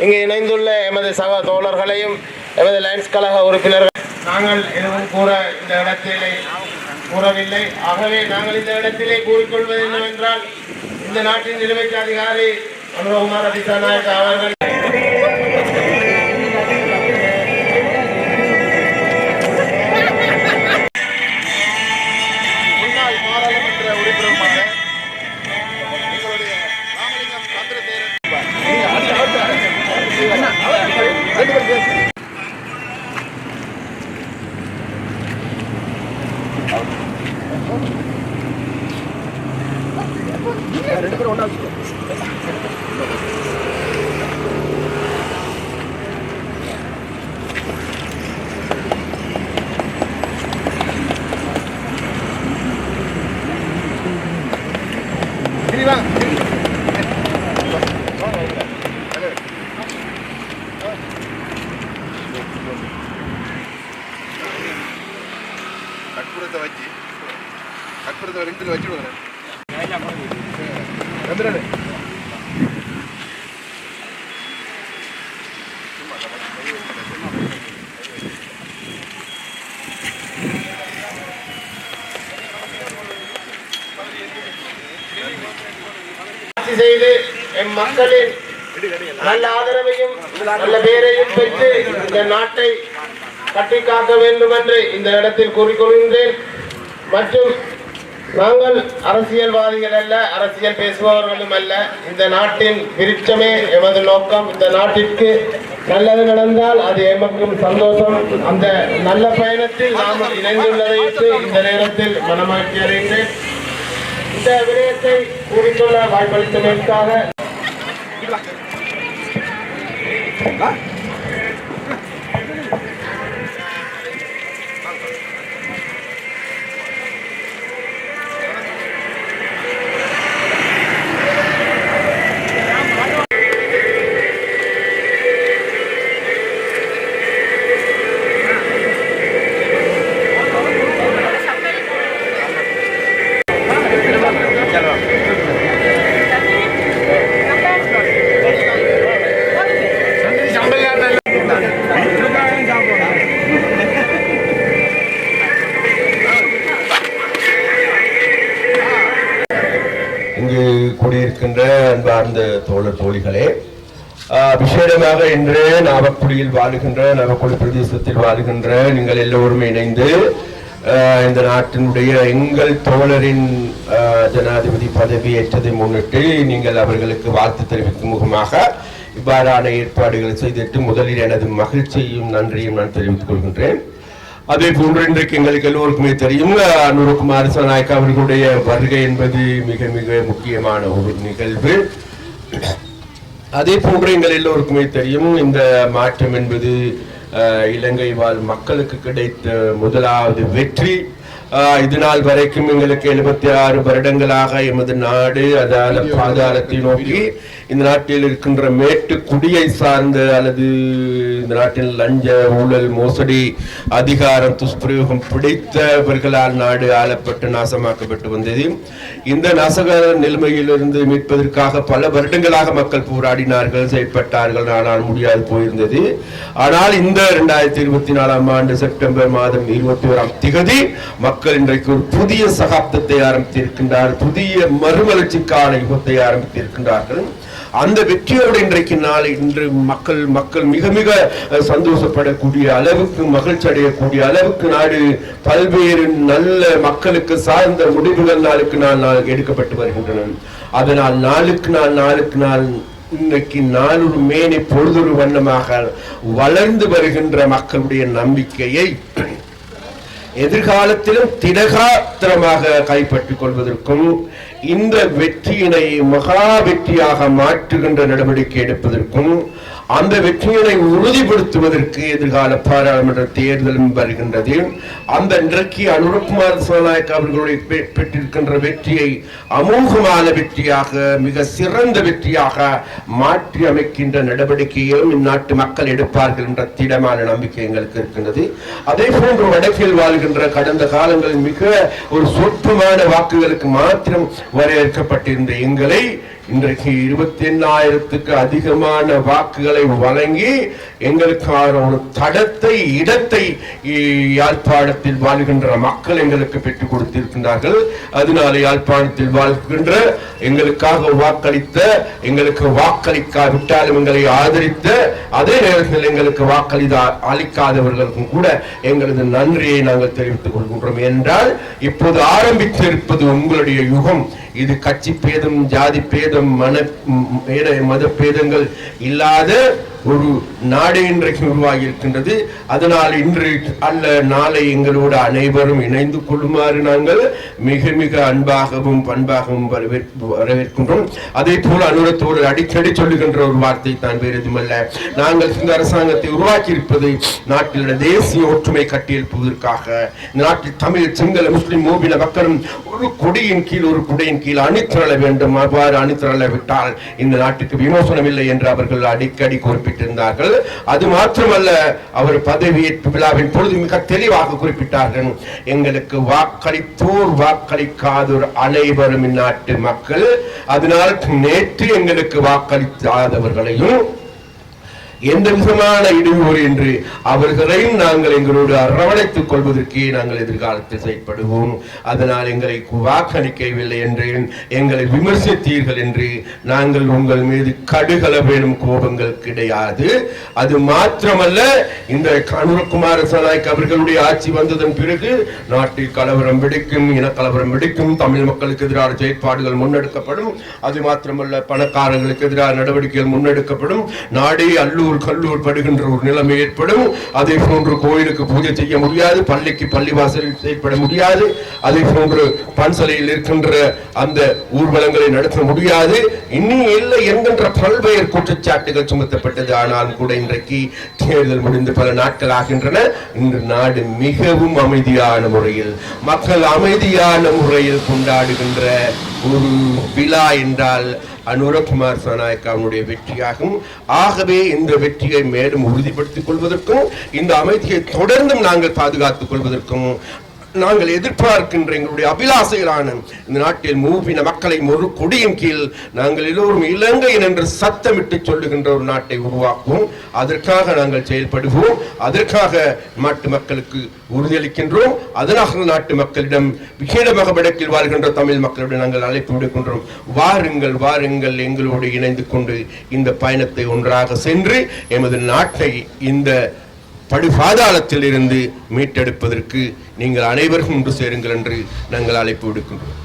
இங்கு இணைந்துள்ள எமது சக தோழர்களையும் எமது லைன்ஸ் கழக உறுப்பினர்கள். நாங்கள் எதுவும் கூற இந்த இடத்திலே கூறவில்லை. ஆகவே நாங்கள் இந்த இடத்திலே கூறிக்கொள்வது என்னவென்றால் இந்த நாட்டின் நிலைமைக்கு அதிகாரி அனுபவகுமார் திசாநாயக் அவர்கள் না। வச்சு விடுறேன் வந்துடுறேன் ஆட்சி செய்து எம் மக்களின் நல்ல ஆதரவையும் நல்ல பேரையும் பெற்று இந்த நாட்டை கட்டி காக்க வேண்டும் என்று இந்த இடத்தில் கூறிக்கொள்கின்றேன். மற்றும் நாங்கள் அரசியல்வாதிகள் அல்ல அரசியல் பேசுபவர்களும் அல்ல. இந்த நாட்டின் விருட்சமே எமது நோக்கம். இந்த நாட்டிற்கு நல்லது நடந்தால் அது எமக்கும் சந்தோஷம். அந்த நல்ல பயணத்தில் நாம் இணைந்துள்ளதை இந்த நேரத்தில் மனமாக்கி அறிகிறேன் இந்த விடயத்தை கூறிக்கொள்ள வாய்ப்பளித்தமைக்காக அன்பார்ந்த தோழர் தோழிகளே விசேடமாக இன்று நாவக்குடியில் வாழுகின்ற நாவக்குடி பிரதேசத்தில் வாழுகின்ற நீங்கள் எல்லோருமே இணைந்து இந்த நாட்டினுடைய எங்கள் தோழரின் ஜனாதிபதி பதவி ஏற்றதை முன்னிட்டு நீங்கள் அவர்களுக்கு வாழ்த்து தெரிவிக்கும் முகமாக இவ்வாறான ஏற்பாடுகளை செய்திட்டு முதலில் எனது மகிழ்ச்சியும் நன்றியும் நான் தெரிவித்துக் கொள்கின்றேன். அதே போன்று இன்றைக்கு எங்களுக்கு எல்லோருக்குமே தெரியும் அனுரகுமார் சனாய்க்கு அவர்களுடைய வருகை என்பது மிக மிக முக்கியமான ஒரு நிகழ்வு. அதே போன்று எங்கள் எல்லோருக்குமே தெரியும் இந்த மாற்றம் என்பது இலங்கை வாழ் மக்களுக்கு கிடைத்த முதலாவது வெற்றி. இது நாள் வரைக்கும் எங்களுக்கு எழுபத்தி ஆறு வருடங்களாக எமது நாடு அதால பாதாளத்தை நோக்கி இந்த நாட்டில் இருக்கின்ற மேட்டு குடியை சார்ந்த அல்லது இந்த நாட்டில் லஞ்ச ஊழல் மோசடி அதிகாரம் துஷ்பிரயோகம் பிடித்தவர்களால் நாடு ஆளப்பட்டு நாசமாக்கப்பட்டு வந்தது. இந்த நாசக நிலைமையிலிருந்து மீட்பதற்காக பல வருடங்களாக மக்கள் போராடினார்கள் செயற்பட்டார்கள் ஆனால் முடியாது போயிருந்தது. ஆனால் இந்த இரண்டாயிரத்தி இருபத்தி நாலாம் ஆண்டு செப்டம்பர் மாதம் இருபத்தி ஓராம் திகதி மக்கள் இன்றைக்கு ஒரு புதிய சகாப்தத்தை ஆரம்பித்திருக்கின்றார் புதிய மறுமலர்ச்சிக்கான யுகத்தை ஆரம்பித்திருக்கின்றார்கள். அந்த வெற்றியோடு இன்றைக்கு நாள் இன்று மக்கள் மக்கள் மிக மிக அஹ், சந்தோஷப்படக்கூடிய அளவுக்கு மகிழ்ச்சி அடையக்கூடிய அளவுக்கு நாடு பல்வேறு நல்ல மக்களுக்கு சார்ந்த முடிவுகள் நாளுக்கு நாள் நாள் எடுக்கப்பட்டு வருகின்றன. அதனால் நாளுக்கு நாள் நாளுக்கு நாள் இன்றைக்கு நாளொரு மேனி பொழுதொரு வண்ணமாக வளர்ந்து வருகின்ற மக்களுடைய நம்பிக்கையை எதிர்காலத்திலும் திடகாத்திரமாக கைப்பற்றிக் கொள்வதற்கும் இந்த வெற்றியினை மகா வெற்றியாக மாற்றுகின்ற நடவடிக்கை எடுப்பதற்கும் அந்த வெற்றியினை உறுதிப்படுத்துவதற்கு எதிர்கால பாராளுமன்ற தேர்தலும் வருகின்றது. அந்த இன்றைக்கு அனுரகுமார் சோநாயக் அவர்களுடைய பெற்றிருக்கின்ற வெற்றியை அமோகமான வெற்றியாக மிக சிறந்த வெற்றியாக மாற்றி அமைக்கின்ற நடவடிக்கையிலும் இந்நாட்டு மக்கள் எடுப்பார்கள் என்ற திடமான நம்பிக்கை எங்களுக்கு இருக்கின்றது. அதே போன்று வடக்கில் வாழ்கின்ற கடந்த காலங்களில் மிக ஒரு சொற்பமான வாக்குகளுக்கு மாத்திரம் வரையறுக்கப்பட்டிருந்த எங்களை இன்றைக்கு இருபத்தி எண்ணாயிரத்துக்கு அதிகமான வாக்குகளை வழங்கி எங்களுக்கான ஒரு தடத்தை இடத்தை யாழ்ப்பாணத்தில் வாழ்கின்ற மக்கள் எங்களுக்கு பெற்றுக் கொடுத்திருக்கின்றார்கள். அதனால யாழ்ப்பாணத்தில் வாழ்கின்ற எங்களுக்காக வாக்களித்த எங்களுக்கு வாக்களிக்காவிட்டாலும் எங்களை ஆதரித்த அதே நேரத்தில் எங்களுக்கு வாக்களிதா அளிக்காதவர்களுக்கும் கூட எங்களது நன்றியை நாங்கள் தெரிவித்துக் கொள்கின்றோம். என்றால் இப்போது ஆரம்பித்திருப்பது உங்களுடைய யுகம். இது கட்சி பேதம் ஜாதி பேதம் மன மத பேதங்கள் இல்லாத ஒரு நாடு இன்றைக்கு உருவாகி இருக்கின்றது அதனால் இன்று அல்ல நாளை எங்களோடு அனைவரும் இணைந்து கொள்ளுமாறு நாங்கள் மிக மிக அன்பாகவும் பண்பாகவும் வரவேற்கின்றோம். அதே போல அனுரத்தோடு அடிக்கடி சொல்லுகின்ற ஒரு வார்த்தை தான் வேறு எதுவுமல்ல. நாங்கள் இந்த அரசாங்கத்தை உருவாக்கி இருப்பது நாட்டில் தேசிய ஒற்றுமை கட்டியெழுப்புவதற்காக. நாட்டில் தமிழ் சிங்கள முஸ்லிம் மூபில மக்களும் ஒரு கொடியின் கீழ் ஒரு குடையின் கீழ் அணிதிரள வேண்டும். அவ்வாறு அணிதிரள விட்டால் இந்த நாட்டுக்கு விமோசனம் இல்லை என்று அவர்கள் அடிக்கடி குறிப்பிட்டிருந்தார்கள். அது மாத்திரமல்ல அவர் பதவியேற்பு விழாவின் பொழுது மிக தெளிவாக குறிப்பிட்டார்கள். எங்களுக்கு வாக்களித்தோர் வாக்களிக்காதோர் அனைவரும் இந்நாட்டு மக்கள். அதனால் நேற்று எங்களுக்கு வாக்களிக்காதவர்களையும் எந்த விதமான இடையூறு என்று அவர்களையும் நாங்கள் எங்களோடு அரவணைத்துக் கொள்வதற்கே நாங்கள் எதிர்காலத்தில் செயல்படுவோம் அதனால் எங்களை வாக்களிக்கவில்லை என்று எங்களை விமர்சித்தீர்கள் என்று நாங்கள் உங்கள் மீது கடுகளவேனும் கோபங்கள் கிடையாது. அது மாத்திரமல்ல இந்த அனுரகுமார சனாய்க் அவர்களுடைய ஆட்சி வந்ததன் பிறகு நாட்டில் கலவரம் வெடிக்கும் இனக்கலவரம் வெடிக்கும் தமிழ் மக்களுக்கு எதிரான செயற்பாடுகள் முன்னெடுக்கப்படும். அது மாத்திரமல்ல பணக்காரர்களுக்கு எதிரான நடவடிக்கைகள் முன்னெடுக்கப்படும். நாடே அல்லூர் கல்லூர் படுகின்ற ஒரு நிலைமை ஏற்படும். அதே போன்று கோயிலுக்கு பூஜை செய்ய முடியாது பள்ளிக்கு பள்ளிவாசலில் செயல்பட முடியாது. அதே போன்று பன்சலையில் இருக்கின்ற அந்த ஊர்வலங்களை நடத்த முடியாது. இன்னும் இல்லை என்கின்ற பல்வேறு குற்றச்சாட்டுகள் சுமத்தப்பட்டது. ஆனாலும் கூட இன்றைக்கு தேர்தல் முடிந்து பல நாட்கள் ஆகின்றன. இன்று நாடு மிகவும் அமைதியான முறையில் மக்கள் அமைதியான முறையில் கொண்டாடுகின்ற ஒரு விழா என்றால் அனுரகுமார் சனாயக்காவுடைய வெற்றியாகும். ஆகவே இந்த வெற்றியை மேலும் உறுதிப்படுத்திக் கொள்வதற்கும் இந்த அமைதியை தொடர்ந்தும் நாங்கள் பாதுகாத்துக் கொள்வதற்கும் நாங்கள் எதிர்பார்க்கின்ற எங்களுடைய அபிலாசைகளான இந்த நாட்டில் மூவின மக்களை ஒரு கொடியின் கீழ் நாங்கள் எல்லோரும் இலங்கையின் என்று சத்தமிட்டு சொல்லுகின்ற ஒரு நாட்டை உருவாக்குவோம். அதற்காக நாங்கள் செயல்படுவோம். அதற்காக நாட்டு மக்களுக்கு உறுதியளிக்கின்றோம். அதனாக நாட்டு மக்களிடம் விசேடமாக வடக்கில் வாழ்கின்ற தமிழ் மக்களிடம் நாங்கள் அழைப்பு விடுக்கின்றோம். வாருங்கள் வாருங்கள் எங்களோடு இணைந்து கொண்டு இந்த பயணத்தை ஒன்றாக சென்று எமது நாட்டை இந்த படுபாதாளத்தில் இருந்து மீட்டெடுப்பதற்கு நீங்கள் அனைவரும் ஒன்று சேருங்கள் என்று நாங்கள் அழைப்பு விடுக்கின்றோம்.